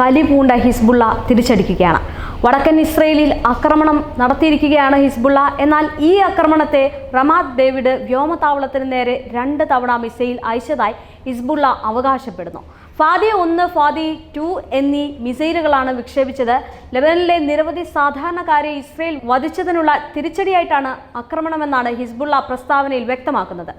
കലിപൂണ്ട Hezbollah തിരിച്ചടിക്കുകയാണ്. വടക്കൻ ഇസ്രയേലിൽ ആക്രമണം നടത്തിയിരിക്കുകയാണ് ഹിസ്ബുള്ള. എന്നാൽ ഈ ആക്രമണത്തെ റമാദ് ഡേവിഡ് വ്യോമതാവളത്തിന് നേരെ രണ്ട് തവണ മിസൈൽ അയച്ചതായി ഹിസ്ബുള്ള അവകാശപ്പെടുന്നു. ഫാദി ഒന്ന് ഫാദി ടു എന്നീ മിസൈലുകളാണ് വിക്ഷേപിച്ചത്. ലെബനനിലെ നിരവധി സാധാരണക്കാരെ ഇസ്രയേൽ വധിച്ചതിനുള്ള തിരിച്ചടിയായിട്ടാണ് ആക്രമണമെന്നാണ് ഹിസ്ബുള്ള പ്രസ്താവനയിൽ വ്യക്തമാക്കുന്നത്.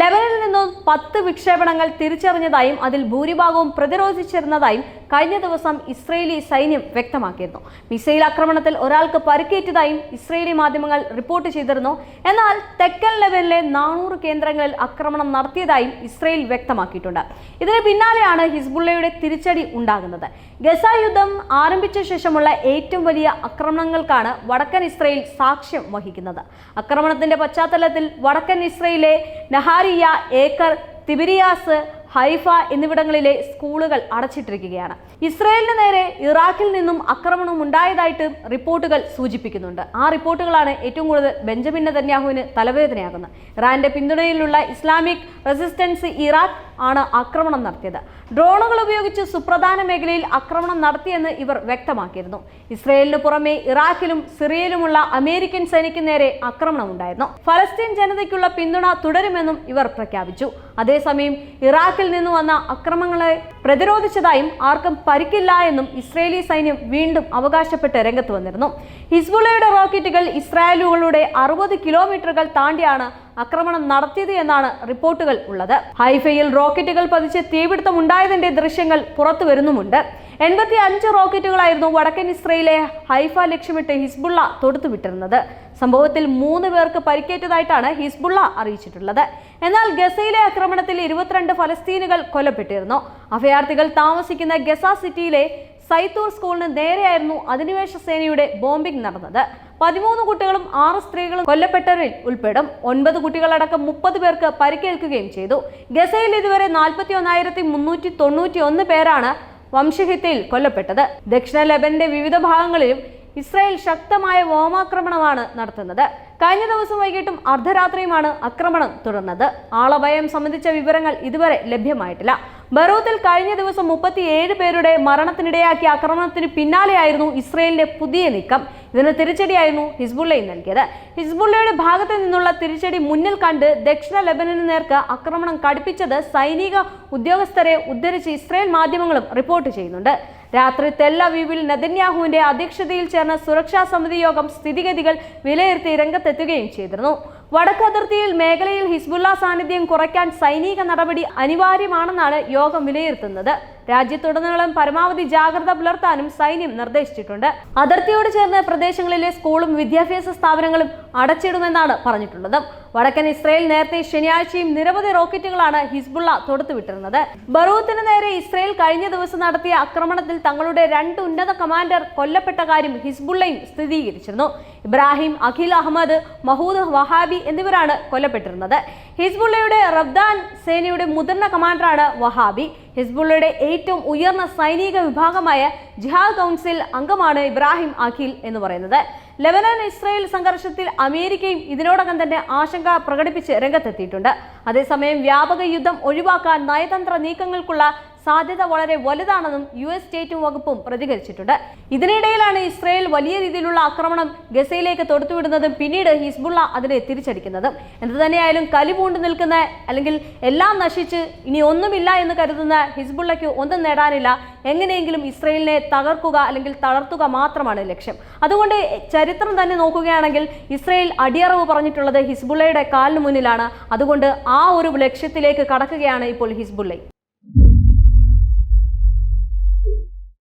ലെബനനിൽ നിന്നും പത്ത് വിക്ഷേപണങ്ങൾ തിരിച്ചറിഞ്ഞതായും അതിൽ ഭൂരിഭാഗവും പ്രതിരോധിച്ചിരുന്നതായും കഴിഞ്ഞ ദിവസം ഇസ്രയേലി സൈന്യം വ്യക്തമാക്കിയിരുന്നു. മിസൈൽ ആക്രമണത്തിൽ ഒരാൾക്ക് പരിക്കേറ്റതായും ഇസ്രയേലി മാധ്യമങ്ങൾ റിപ്പോർട്ട് ചെയ്തിരുന്നു. എന്നാൽ തെക്കൻ ലെബനിലെ നാനൂറ് കേന്ദ്രങ്ങളിൽ ആക്രമണം നടത്തിയതായും ഇസ്രയേൽ വ്യക്തമാക്കിയിട്ടുണ്ട്. ഇതിന് പിന്നാലെയാണ് ഹിസ്ബുള്ളയുടെ തിരിച്ചടി ഉണ്ടാകുന്നത്. ഗസ യുദ്ധം ആരംഭിച്ച ശേഷമുള്ള ഏറ്റവും വലിയ ആക്രമണങ്ങൾക്കാണ് വടക്കൻ ഇസ്രയേൽ സാക്ഷ്യം വഹിക്കുന്നത്. ആക്രമണത്തിന്റെ പശ്ചാത്തലത്തിൽ വടക്കൻ ഇസ്രയേലിലെ നഹാരിയ ഏക്കർ തിബിരിയാസ് ഹൈഫ എന്നിവിടങ്ങളിലെ സ്കൂളുകൾ അടച്ചിട്ടിരിക്കുകയാണ്. ഇസ്രയേലിന് നേരെ ഇറാഖിൽ നിന്നും ആക്രമണം ഉണ്ടായതായിട്ട് റിപ്പോർട്ടുകൾ സൂചിപ്പിക്കുന്നുണ്ട്. ആ റിപ്പോർട്ടുകളാണ് ഏറ്റവും കൂടുതൽ ബെഞ്ചമിൻ നെതന്യാഹുവിന് തലവേദനയാകുന്നത്. ഇറാന്റെ പിന്തുണയിലുള്ള ഇസ്ലാമിക് റെസിസ്റ്റൻസ് ഇറാഖ് ആണ് ആക്രമണം നടത്തിയത്. ഡ്രോണുകൾ ഉപയോഗിച്ച് സുപ്രധാന മേഖലയിൽ ആക്രമണം നടത്തിയെന്ന് ഇവർ വ്യക്തമാക്കിയിരുന്നു. ഇസ്രയേലിന് പുറമെ ഇറാഖിലും സിറിയയിലുമുള്ള അമേരിക്കൻ സൈനിക്ക് നേരെ ആക്രമണം ഉണ്ടായിരുന്നു. ഫലസ്തീൻ ജനതയ്ക്കുള്ള പിന്തുണ തുടരുമെന്നും ഇവർ പ്രഖ്യാപിച്ചു. അതേസമയം ഇറാഖിൽ നിന്ന് വന്ന അക്രമങ്ങളെ പ്രതിരോധിച്ചതായും ആർക്കും പരിക്കില്ല എന്നും ഇസ്രയേലി സൈന്യം വീണ്ടും അവകാശപ്പെട്ട് രംഗത്ത് വന്നിരുന്നു. ഹിസ്ബുള്ളയുടെ റോക്കറ്റുകൾ ഇസ്രായേലുകളുടെ അറുപത് കിലോമീറ്ററുകൾ താണ്ടിയാണ് ആക്രമണം നടത്തിയത് എന്നാണ് റിപ്പോർട്ടുകൾ ഉള്ളത്. ഹൈഫയിൽ റോക്കറ്റുകൾ പതിച്ച് തീപിടുത്തം ഉണ്ടായതിന്റെ ദൃശ്യങ്ങൾ പുറത്തു വരുന്നുമുണ്ട്. എൺപത്തി അഞ്ച് റോക്കറ്റുകളായിരുന്നു വടക്കൻ ഇസ്രയേലെ ഹൈഫ ലക്ഷ്യമിട്ട് ഹിസ്ബുള്ള തൊടുത്തുവിട്ടിരുന്നത്. സംഭവത്തിൽ മൂന്ന് പേർക്ക് പരിക്കേറ്റതായിട്ടാണ് ഹിസ്ബുള്ള അറിയിച്ചിട്ടുള്ളത്. എന്നാൽ ഗസയിലെ ആക്രമണത്തിൽ ഇരുപത്തിരണ്ട് ഫലസ്തീനുകൾ കൊല്ലപ്പെട്ടിരുന്നു. അഭയാർത്ഥികൾ താമസിക്കുന്ന ഗസ സിറ്റിയിലെ സൈത്തൂർ സ്കൂളിന് നേരെയായിരുന്നു അധിനിവേശ സേനയുടെ ബോംബിംഗ് നടന്നത്. പതിമൂന്ന് കുട്ടികളും ആറ് സ്ത്രീകളും കൊല്ലപ്പെട്ടവരിൽ ഉൾപ്പെടും. ഒൻപത് കുട്ടികളടക്കം മുപ്പത് പേർക്ക് പരിക്കേൽക്കുകയും ചെയ്തു. ഗസയിൽ ഇതുവരെ നാൽപ്പത്തി ഒന്നായിരത്തി മുന്നൂറ്റി തൊണ്ണൂറ്റി ഒന്ന് പേരാണ് വംശഹത്യയിൽ കൊല്ലപ്പെട്ടത്. ദക്ഷിണ ലെബന്റെ വിവിധ ഭാഗങ്ങളിലും ഇസ്രായേൽ ശക്തമായ വ്യോമാക്രമണമാണ് നടത്തുന്നത്. കഴിഞ്ഞ ദിവസം വൈകിട്ടും അർദ്ധരാത്രിയുമാണ് ആക്രമണം തുടർന്നത്. ആളഭയം സംബന്ധിച്ച വിവരങ്ങൾ ഇതുവരെ ലഭ്യമായിട്ടില്ല. ബറൂത്തിൽ കഴിഞ്ഞ ദിവസം മുപ്പത്തിയേഴ് പേരുടെ മരണത്തിനിടയാക്കിയ ആക്രമണത്തിന് പിന്നാലെയായിരുന്നു ഇസ്രയേലിന്റെ പുതിയ നീക്കം. ഇതിന് തിരിച്ചടിയായിരുന്നു ഹിസ്ബുള്ളയും നൽകിയത്. ഹിസ്ബുള്ളയുടെ ഭാഗത്ത് നിന്നുള്ള തിരിച്ചടി മുന്നിൽ കണ്ട് ദക്ഷിണ ലെബനന് നേർക്ക് ആക്രമണം കടുപ്പിച്ചത് സൈനിക ഉദ്യോഗസ്ഥരെ ഉദ്ധരിച്ച് ഇസ്രയേൽ മാധ്യമങ്ങളും റിപ്പോർട്ട് ചെയ്യുന്നുണ്ട്. രാത്രി തെല്ലവീവിൽ നദന്യാഹുവിന്റെ അധ്യക്ഷതയിൽ ചേർന്ന സുരക്ഷാ സമിതി യോഗം സ്ഥിതിഗതികൾ വിലയിരുത്തി രംഗത്തെത്തുകയും ചെയ്തിരുന്നു. വടക്ക് അതിർത്തിയിൽ മേഖലയിൽ ഹിസ്ബുള്ള സാന്നിധ്യം കുറയ്ക്കാൻ സൈനിക നടപടി അനിവാര്യമാണെന്നാണ് യോഗം വിലയിരുത്തുന്നത്. രാജ്യത്തുടനീളം പരമാവധി ജാഗ്രത പുലർത്താനും സൈന്യം നിർദ്ദേശിച്ചിട്ടുണ്ട്. അതിർത്തിയോട് ചേർന്ന പ്രദേശങ്ങളിലെ സ്കൂളും വിദ്യാഭ്യാസ സ്ഥാപനങ്ങളും അടച്ചിടുമെന്നാണ് പറഞ്ഞിട്ടുള്ളത്. വടക്കൻ ഇസ്രയേൽ നേരത്തെ ശനിയാഴ്ചയും നിരവധി റോക്കറ്റുകളാണ് ഹിസ്ബുള്ള തൊടുത്തുവിട്ടിരുന്നത്. ബറൂത്തിന് നേരെ ഇസ്രയേൽ കഴിഞ്ഞ ദിവസം നടത്തിയ ആക്രമണത്തിൽ തങ്ങളുടെ രണ്ട് ഉന്നത കമാൻഡർ കൊല്ലപ്പെട്ട കാര്യം ഹിസ്ബുള്ളയും സ്ഥിരീകരിച്ചിരുന്നു. ഇബ്രാഹിം അഖിൽ അഹമ്മദ് മഹൂദ് വഹാബി എന്നിവരാണ് കൊല്ലപ്പെട്ടിരുന്നത്. ഹിസ്ബുള്ളയുടെ റബ്ദാൻ സേനയുടെ മുതിർന്ന കമാൻഡറാണ് വഹാബി. ഹിസ്ബുള്ളയുടെ ഏറ്റവും ഉയർന്ന സൈനിക വിഭാഗമായ ജിഹാദ് കൗൺസിൽ അംഗമാണ് ഇബ്രാഹിം അഖിൽ എന്ന് പറയുന്നത്. ലെബനൻ ഇസ്രായേൽ സംഘർഷത്തിൽ അമേരിക്കയും ഇതിനോടകം തന്നെ ആശങ്ക പ്രകടിപ്പിച്ച് രംഗത്തെത്തിയിട്ടുണ്ട്. അതേസമയം വ്യാപക യുദ്ധം ഒഴിവാക്കാൻ നയതന്ത്ര നീക്കങ്ങൾക്കുള്ള സാധ്യത വളരെ വലുതാണെന്നും യു എസ് സ്റ്റേറ്റ് വകുപ്പും പ്രതികരിച്ചിട്ടുണ്ട്. ഇതിനിടയിലാണ് ഇസ്രായേൽ വലിയ രീതിയിലുള്ള ആക്രമണം ഗസയിലേക്ക് തൊടുത്തുവിടുന്നതും പിന്നീട് ഹിസ്ബുള്ള അതിനെ തിരിച്ചടിക്കുന്നതും. എന്തു തന്നെയായാലും കലിപൂണ്ട് നിൽക്കുന്ന അല്ലെങ്കിൽ എല്ലാം നശിച്ച് ഇനി ഒന്നുമില്ല എന്ന് കരുതുന്ന ഹിസ്ബുള്ളയ്ക്ക് ഒന്നും നേടാനില്ല. എങ്ങനെയെങ്കിലും ഇസ്രയേലിനെ തകർക്കുക അല്ലെങ്കിൽ തളർത്തുക മാത്രമാണ് ലക്ഷ്യം. അതുകൊണ്ട് ചരിത്രം തന്നെ നോക്കുകയാണെങ്കിൽ ഇസ്രയേൽ അടിയറവ് പറഞ്ഞിട്ടുള്ളത് ഹിസ്ബുള്ളയുടെ കാലിന് മുന്നിലാണ്. അതുകൊണ്ട് ആ ഒരു ലക്ഷ്യത്തിലേക്ക് കടക്കുകയാണ് ഇപ്പോൾ ഹിസ്ബുള്ള